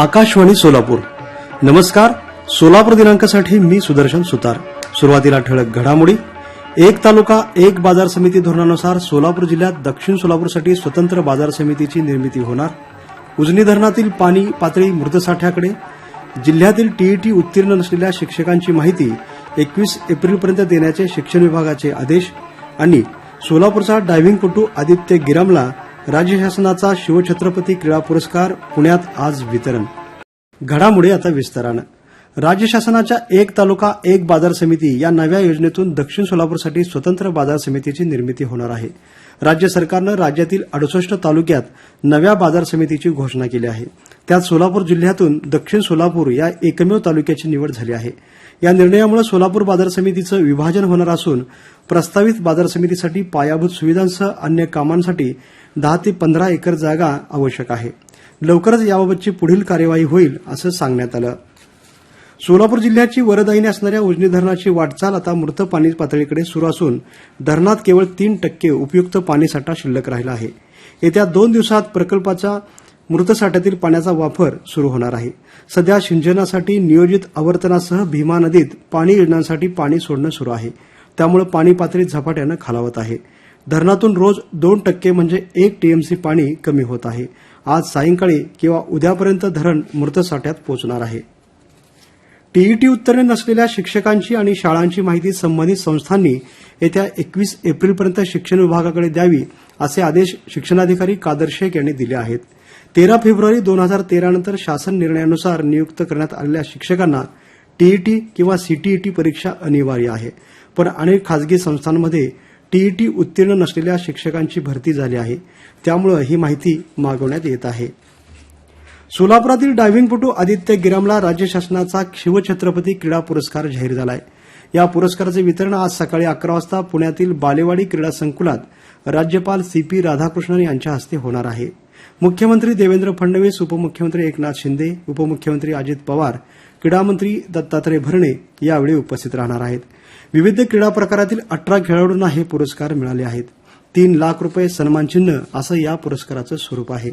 आकाशवाणी सोलापूर. नमस्कार सोलापूर दिनांकासाठी मी सुदर्शन सुतार. सुरुवातीला ठळक घडामोडी. एक तालुका एक बाजार समिती धोरणानुसार सोलापूर जिल्ह्यात दक्षिण सोलापूरसाठी स्वतंत्र बाजार समितीची निर्मिती होणार. उजनी धरणातील पाणी पातळी मृतसाठ्याकडे. जिल्ह्यातील टीईटी उत्तीर्ण नसलेल्या शिक्षकांची माहिती एकवीस एप्रिलपर्यंत देण्याचे शिक्षण विभागाचे आदेश आणि सोलापूरचा डायव्हिंग पटू आदित्य गिरामला राज्य शासनाचा शिवछत्रपती क्रीडा पुरस्कार पुण्यात आज वितरण. घडामोडी आता विस्तारानं. राज्य शासनाच्या एक तालुका एक बाजार समिती या नव्या योजनेतून दक्षिण सोलापूरसाठी स्वतंत्र बाजार समितीची निर्मिती होणार आहे. राज्य सरकारनं राज्यातील अडुसष्ट तालुक्यात नव्या बाजार समितीची घोषणा केली आहे. त्यात सोलापूर जिल्ह्यातून दक्षिण सोलापूर या एकमेव तालुक्याची निवड झाली आहे. या निर्णयामुळे सोलापूर बाजार समितीचं विभाजन होणार असून प्रस्तावित बाजार समितीसाठी पायाभूत सुविधांसह अन्य कामांसाठी दहा ते पंधरा एकर जागा आवश्यक आहे. लवकरच याबाबतची पुढील कार्यवाही होईल असं सांगण्यात आलं. सोलापूर जिल्ह्याची वरदायिनी असणाऱ्या उजनी धरणाची वाटचाल आता मृत पाणी पातळीकडे सुरू असून धरणात केवळ तीन टक्के उपयुक्त पाणीसाठा शिल्लक राहिला आहे. येत्या दोन दिवसात प्रकल्पाचा मृतसाठ्यातील पाण्याचा वापर सुरू होणार आहे. सध्या सिंचनासाठी नियोजित आवर्तनासह भीमा नदीत पाणी योजनांसाठी पाणी सोडणं सुरू आहे. त्यामुळे पाणी पातळी झपाट्यानं खालावत आहे. धरणातून रोज दोन टक्के म्हणजे एक टीएमसी पाणी कमी होत आहे. आज सायंकाळी किंवा उद्यापर्यंत धरण मृतसाठ्यात पोहोचणार आहे. टीईटी उत्तीर्ण नसलेल्या शिक्षकांची आणि शाळांची माहिती संबंधित संस्थांनी येत्या एकवीस एप्रिलपर्यंत शिक्षण विभागाकडे द्यावी असे आदेश शिक्षणाधिकारी कादर शेख यांनी दिले आहेत. तेरा फेब्रुवारी दोन हजार तेरा नंतर शासन निर्णयानुसार नियुक्त करण्यात आलेल्या शिक्षकांना टीईटी किंवा सीटीईटी परीक्षा अनिवार्य आहे. पण अनेक खासगी संस्थांमध्ये टीईटी उत्तीर्ण नसलेल्या शिक्षकांची भरती झाली आहे. त्यामुळे ही माहिती मागवण्यात येत आहे. सोलापुरातील डायव्हिंगपटू आदित्य गिरामला राज्य शासनाचा शिवछत्रपती क्रीडा पुरस्कार जाहीर झाला आहे या पुरस्काराचे वितरण आज सकाळी अकरा वाजता पुण्यातील बालेवाडी क्रीडा संकुलात राज्यपाल सी पी राधाकृष्णन यांच्या हस्ते होणार आहे. मुख्यमंत्री देवेंद्र फडणवीस उपमुख्यमंत्री एकनाथ शिंदे उपमुख्यमंत्री अजित पवार क्रीडामंत्री दत्तात्रय भरणे यावेळी उपस्थित राहणार आहेत. विविध क्रीडा प्रकारातील अठरा खेळाडूंना हे पुरस्कार मिळाले आहेत. तीन लाख रुपये सन्मानचिन्ह असं या पुरस्काराचं स्वरूप आहे.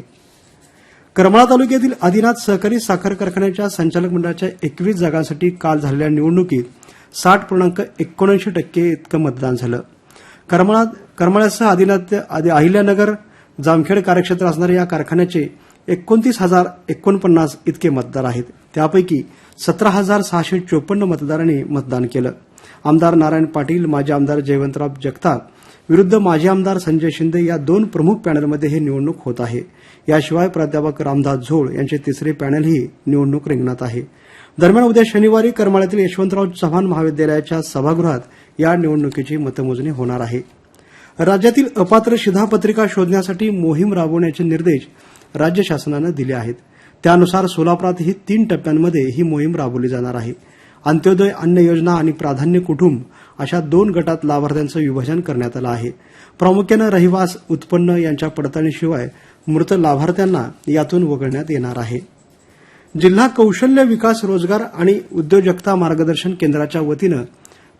करमाळा तालुक्यातील आदिनाथ सहकारी साखर कारखान्याच्या संचालक मंडळाच्या एकवीस जागांसाठी काल झालेल्या निवडणुकीत साठ पूर्णांक एकोणऐंशी टक्के इतकं मतदान झालं. करमाळा करमाळ्यासह आदिनाथ आदि अहिल्यानगर जामखेड कार्यक्षेत्र असणाऱ्या या कारखान्याचे एकोणतीस हजार एकोणपन्नास इतके मतदार आहेत. त्यापैकी सतरा हजार सहाशे चोपन्न मतदारांनी मतदान केलं. आमदार नारायण पाटील माजी आमदार जयवंतराव जगताप विरुद्ध माजी आमदार संजय शिंदे या दोन प्रमुख पॅनलमध्ये ही निवडणूक होत आहे. याशिवाय प्राध्यापक रामदास झोळ यांचे तिसरे पॅनलही निवडणूक रिंगणात आहे. दरम्यान उद्या शनिवारी करमाळ्यातील यशवंतराव चव्हाण महाविद्यालयाच्या सभागृहात या निवडणुकीची मतमोजणी होणार आहे. राज्यातील अपात्र शिधापत्रिका शोधण्यासाठी मोहीम राबवण्याचे निर्देश राज्य शासनानं दिले आहेत. त्यानुसार सोलापुरातही तीन टप्प्यांमध्ये ही मोहीम राबवली जाणार आहे. अंत्योदय अन्न योजना आणि प्राधान्य कुटुंब अशा दोन गटात लाभार्थ्यांचं विभाजन करण्यात आलं आहे. प्रामुख्यानं रहिवास उत्पन्न यांच्या पडताळणीशिवाय मृत लाभार्थ्यांना यातून वगळण्यात येणार आहे. जिल्हा कौशल्य विकास रोजगार आणि उद्योजकता मार्गदर्शन केंद्राच्या वतीनं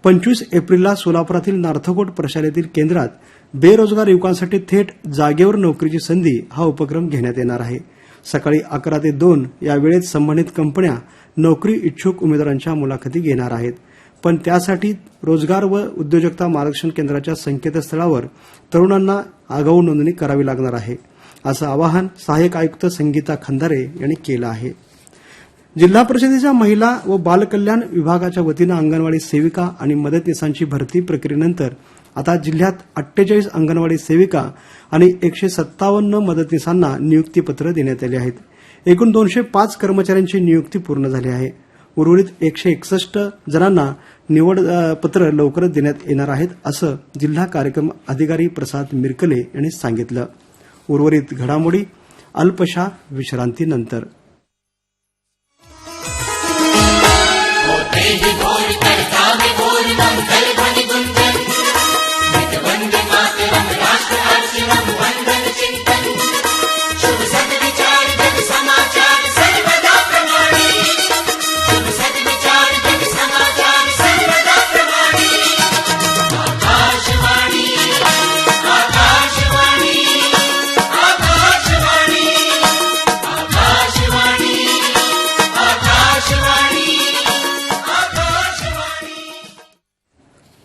पंचवीस एप्रिलला सोलापुरातील नार्थकोट प्रशालेतील केंद्रात बेरोजगार युवकांसाठी थेट जागेवर नोकरीची संधी हा उपक्रम घेण्यात येणार आहे. सकाळी अकरा ते दोन या वेळेत संबंधित कंपन्या नोकरी इच्छुक उमेदवारांच्या मुलाखती घेणार आहेत. पण त्यासाठी रोजगार व उद्योजकता मार्गदर्शन केंद्राच्या संकेतस्थळावर तरुणांना आगाऊ नोंदणी करावी लागणार आहे असं आवाहन सहाय्यक आयुक्त संगीता खंदारे यांनी केलं आहे. जिल्हा परिषदेच्या महिला व बालकल्याण विभागाच्या वतीनं अंगणवाडी सेविका आणि मदतनीसांची भरती प्रक्रियेनंतर आता जिल्ह्यात अठ्ठेचाळीस अंगणवाडी सेविका आणि एकशे सत्तावन्न मदतनीसांना नियुक्तीपत्र देण्यात आली आहेत. एकूण दोनशे पाच कर्मचाऱ्यांची नियुक्ती पूर्ण झाली आहे. उर्वरित एकशे एकसष्ट जणांना निवड पत्र लवकरच देण्यात येणार आहेत असं जिल्हा कार्यक्रम अधिकारी प्रसाद मिरकले यांनी सांगितलं. उर्वरित घडामोडी अल्पशा विश्रांतीनंतर.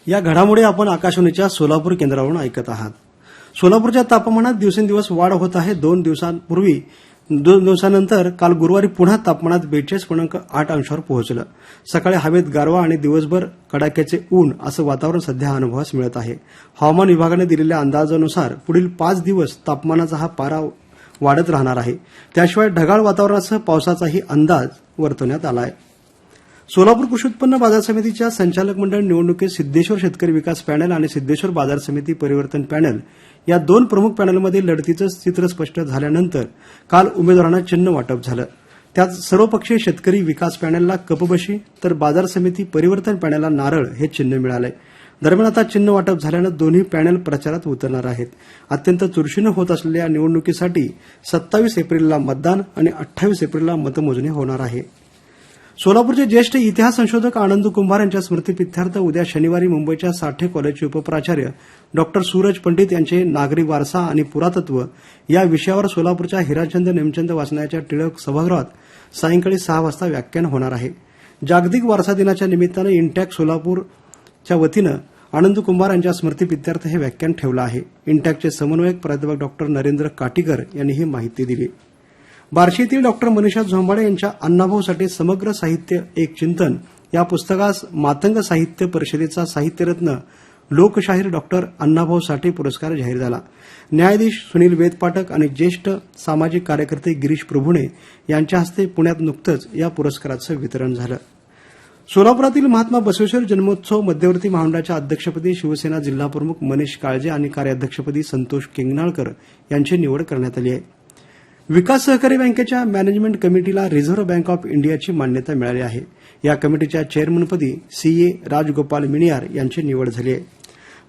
या घडामोडी आपण आकाशवाणीच्या सोलापूर केंद्रावरून ऐकत आहात. सोलापूरच्या तापमानात दिवसेंदिवस वाढ होत आहे. दोन दिवसांपूर्वी दोन दिवसानंतर काल गुरुवारी पुन्हा तापमानात बेचाळीस पूर्णांक आठ अंशावर पोहोचलं. सकाळी हवेत गारवा आणि दिवसभर कडाक्याचे ऊन असं वातावरण सध्या अनुभवास मिळत आहे. हवामान विभागाने दिलेल्या अंदाजानुसार पुढील पाच दिवस तापमानाचा हा पारा वाढत राहणार आहे. त्याशिवाय ढगाळ वातावरणासह पावसाचाही अंदाज वर्तवण्यात आला आहे सोलापूर कृषी उत्पन्न बाजार समितीच्या संचालक मंडळ निवडणुकीत सिद्धेश्वर शेतकरी विकास पॅनल आणि सिद्धेश्वर बाजार समिती परिवर्तन पॅनल या दोन प्रमुख पॅनलमध्ये लढतीचं चित्र स्पष्ट झाल्यानंतर काल उमेदवारांना चिन्ह वाटप झालं. त्यात सर्वपक्षीय शेतकरी विकास पॅनलला कपबशी तर बाजार समिती परिवर्तन पॅनलला नारळ हे चिन्ह मिळालंय. दरम्यान आता चिन्ह वाटप झाल्यानं दोन्ही पॅनल प्रचारात उतरणार आहेत. अत्यंत चुरशीनं होत असलेल्या निवडणुकीसाठी सत्तावीस एप्रिलला मतदान आणि अठ्ठावीस एप्रिलला मतमोजणी होणार आहे. सोलापूरचे ज्येष्ठ इतिहास संशोधक आनंद कुंभार यांच्या स्मृतीप्रित्यर्थ उद्या शनिवारी मुंबईच्या साठे कॉलेजचे उपप्राचार्य डॉक्टर सूरज पंडित यांचे नागरी वारसा आणि पुरातत्व या विषयावर सोलापूरच्या हिराचंद नेमचंद वाचनाच्या टिळक सभागृहात सायंकाळी सहा वाजता व्याख्यान होणार आहे. जागतिक वारसा दिनाच्या निमित्तानं इंटॅक सोलापूरच्या वतीनं आनंद कुंभार यांच्या स्मृतीप्रित्यर्थ हे व्याख्यान ठेवलं आहे. इंटॅकचे समन्वयक प्राध्यापक डॉक्टर नरेंद्र काटीकर यांनी ही माहिती दिली. बार्शीतील डॉक्टर मनीषा झोंबाडे यांच्या अण्णाभाऊसाठी समग्र साहित्य एक चिंतन या पुस्तकास मातंग साहित्य परिषदेचा साहित्यरत्न लोकशाहीर डॉक्टर अण्णाभाऊ साठे पुरस्कार जाहीर झाला. न्यायाधीश सुनील वेदपाठक आणि ज्येष्ठ सामाजिक कार्यकर्ते गिरीश प्रभुणे यांच्या हस्ते पुण्यात नुकतंच या पुरस्काराचं वितरण झालं. सोलापुरातील महात्मा बसवेश्वर जन्मोत्सव मध्यवर्ती महामंडळाच्या अध्यक्षपदी शिवसेना जिल्हाप्रमुख मनीष काळजे आणि कार्याध्यक्षपदी संतोष किंगनाळकर यांची निवड करण्यात आली आहे. विकास सहकारी बँकेच्या मॅनेजमेंट कमिटीला रिझर्व्ह बँक ऑफ इंडियाची मान्यता मिळाली आहे. या कमिटीच्या चेअरमनपदी सीए राजगोपाल मिनियार यांची निवड झाली आहे.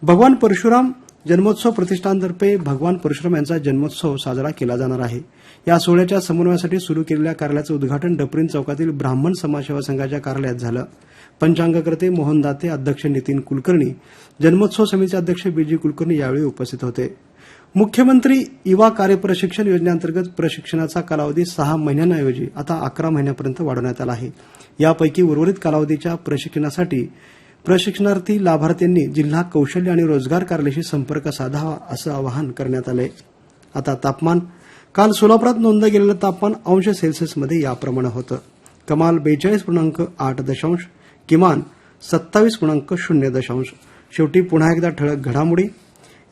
भगवान परशुराम जन्मोत्सव प्रतिष्ठानतर्फे भगवान परशुराम यांचा जन्मोत्सव साजरा केला जाणार आहे. या सोहळ्याच्या समन्वयासाठी सुरू केलेल्या कार्यालयाचं उद्घाटन डपरीन चौकातील ब्राह्मण समाजसेवा संघाच्या कार्यालयात झालं. पंचांगकर्ते मोहन दाते अध्यक्ष नितीन कुलकर्णी जन्मोत्सव समितीचे अध्यक्ष बीजी कुलकर्णी यावेळी उपस्थित होते. मुख्यमंत्री युवा कार्यप्रशिक्षण योजनेअंतर्गत प्रशिक्षणाचा कालावधी सहा महिन्यांऐवजी आता अकरा महिन्यापर्यंत वाढवण्यात आला आहे. यापैकी उर्वरित कालावधीच्या प्रशिक्षणासाठी प्रशिक्षणार्थी लाभार्थ्यांनी जिल्हा कौशल्य आणि रोजगार कार्यालयाशी संपर्क साधावा असं आवाहन करण्यात आलं आहे आता तापमान काल सोलापुरात नोंदलं गेलेलं तापमान अंश सेल्सिअसमध्ये याप्रमाणे होतं. कमाल बेचाळीस पूर्णांक आठ दशांश किमान सत्तावीस पूर्णांक शून्य दशांश. शेवटी पुन्हा एकदा ठळक घडामोडी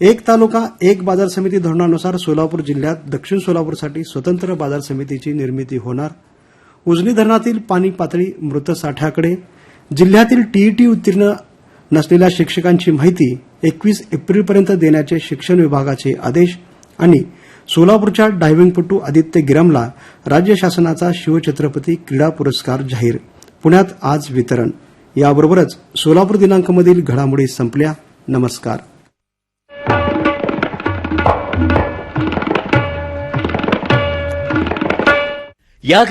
एक तालुका एक बाजार समिती धोरणानुसार सोलापूर जिल्ह्यात दक्षिण सोलापूरसाठी स्वतंत्र बाजार समितीची निर्मिती होणार. उजनी धरणातील पाणी पातळी मृत साठ्याकडे. जिल्ह्यातील टीईटी उत्तीर्ण नसलेल्या शिक्षकांची माहिती एकवीस एप्रिलपर्यंत देण्याचे शिक्षण विभागाचे आदेश आणि सोलापूरच्या डायव्हिंगपटू आदित्य गिरमला राज्य शासनाचा शिवछत्रपती क्रीडा पुरस्कार जाहीर. पुण्यात आज वितरण. याबरोबरच सोलापूर दिनांकमधील घडामोडी संपल्या. नमस्कार. या